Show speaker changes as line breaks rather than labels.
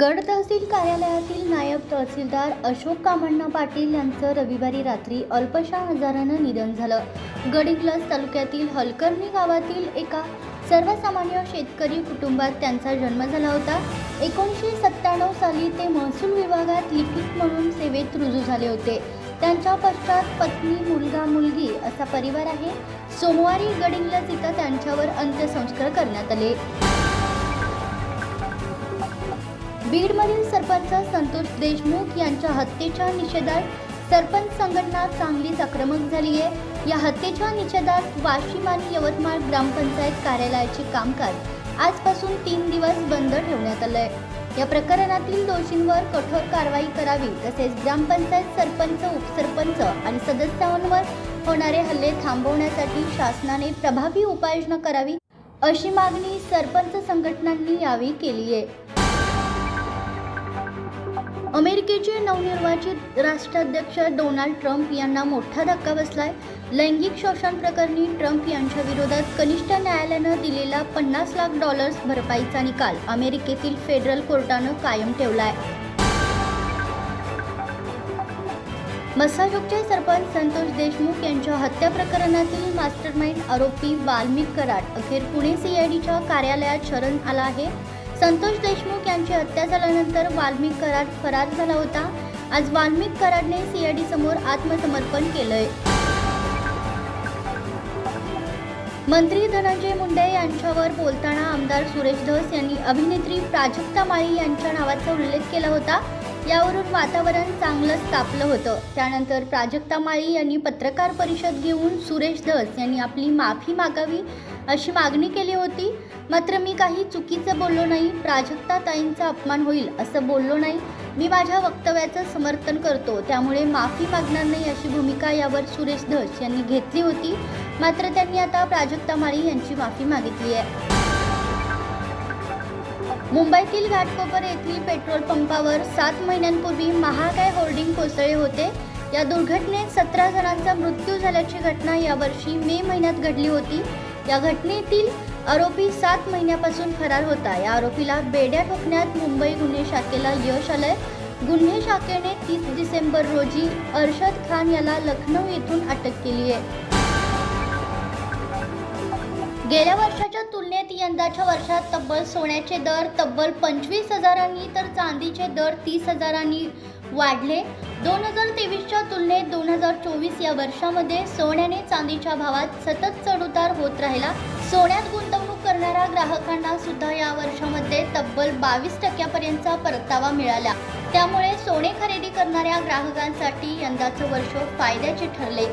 गड तहसील कार्यालयातील नायब तहसीलदार अशोक कामण्णा पाटील यांचं रविवारी रात्री अल्पशा आजारानं निधन झालं. गडिंग्लज तालुक्यातील हलकर्णी गावातील एका सर्वसामान्य शेतकरी कुटुंबात त्यांचा जन्म झाला होता. एकोणीसशे सत्त्याण्णव साली ते महसूल विभागात लिपिक म्हणून सेवेत रुजू झाले होते. त्यांच्या पश्चात पत्नी मुलगा मुलगी असा परिवार आहे. सोमवारी गडिंग्लज इथं त्यांच्यावर अंत्यसंस्कार करण्यात आले. बीडमधील सरपंच संतोष देशमुख यांच्या हत्येच्या निषेधात सरपंच संघटना चांगलीच आक्रमक झाली आहे. या हत्येच्या निषेधात वाशिम आणि यवतमाळ ग्रामपंचायत कार्यालयाचे कामकाज आजपासून तीन दिवस बंद ठेवण्यात आलंय. या प्रकरणातील दोषींवर कठोर कारवाई करावी तसेच ग्रामपंचायत सरपंच उपसरपंच आणि सदस्यांवर होणारे हल्ले थांबवण्यासाठी शासनाने प्रभावी उपाययोजना करावी अशी मागणी सरपंच संघटनांनी यावेळी केली आहे. अमेरिकेचे नवनिर्वाचित राष्ट्राध्यक्ष डोनाल्ड ट्रम्प यांना मोठा धक्का बसलाय. लैंगिक शोषण प्रकरणी ट्रम्प यांच्या विरोधात कनिष्ठ न्यायालयानं दिलेला पन्नास लाख डॉलर्स भरपाईचा निकाल अमेरिकेतील फेडरल कोर्टानं कायम ठेवलाय. मसाजोगचे सरपंच संतोष देशमुख यांच्या हत्या प्रकरणातील मास्टरमाइंड आरोपी वाल्मिक कराड अखेर पुणे सीआयडीच्या कार्यालयात शरण आला आहे. संतोष देशमुख यांची हत्या झाल्यानंतर वाल्मिक कराड फरार झाला होता. आज वाल्मिक कराडने सीआयडी समोर आत्मसमर्पण केलंय. मंत्री धनंजय मुंडे यांच्यावर बोलताना आमदार सुरेश धस यांनी अभिनेत्री प्राजक्ता माळी यांच्या नावाचा उल्लेख केला होता. यावरून वातावरण चांगलंच तापलं होतं. त्यानंतर प्राजक्ता माळी यांनी पत्रकार परिषद घेऊन सुरेश धस यांनी आपली माफी मागावी अशी मागणी केली होती. मात्र मी काही चुकीचं बोललो नाही प्राजक्ता ताईंचा अपमान होईल असं बोललो नाही. मी माझ्या वक्तव्याचं समर्थन करतो त्यामुळे माफी मागणार नाही अशी भूमिका यावर सुरेश धस यांनी घेतली होती. मात्र त्यांनी आता प्राजक्ता माळी यांची माफी मागितली आहे. मुंबईतील घाटकोपर येथील पेट्रोल पंपावर सात महिन्यांपूर्वी महागाय होर्डिंग कोसळले होते. या दुर्घटनेत सतरा जणांचा मृत्यू झाल्याची घटना यावर्षी मे महिन्यात घडली होती. या घटनेतील आरोपी सात महिन्यापासून फरार होता. या आरोपीला बेड्या ठोकण्यात मुंबई गुन्हे शाखेला यश आलंय. गुन्हे शाखेने तीस डिसेंबर रोजी अरशद खान याला लखनौ येथून अटक केली आहे. गेल्या वर्षाच्या तुलनेत यंदाच्या वर्षात तब्बल सोन्याचे दर तब्बल पंचवीस हजारांनी तर चांदीचे दर तीस हजारांनी वाढले. दोन हजार तेवीसच्या तुलनेत दोन हजार चोवीस या वर्षामध्ये सोन्याने चांदीच्या भावात सतत चढउतार होत राहिला. सोन्यात गुंतवणूक करणाऱ्या ग्राहकांना सुद्धा या वर्षामध्ये तब्बल बावीस टक्क्यापर्यंतचा परतावा मिळाला. त्यामुळे सोने खरेदी करणाऱ्या ग्राहकांसाठी यंदाचं वर्ष फायद्याचे ठरले.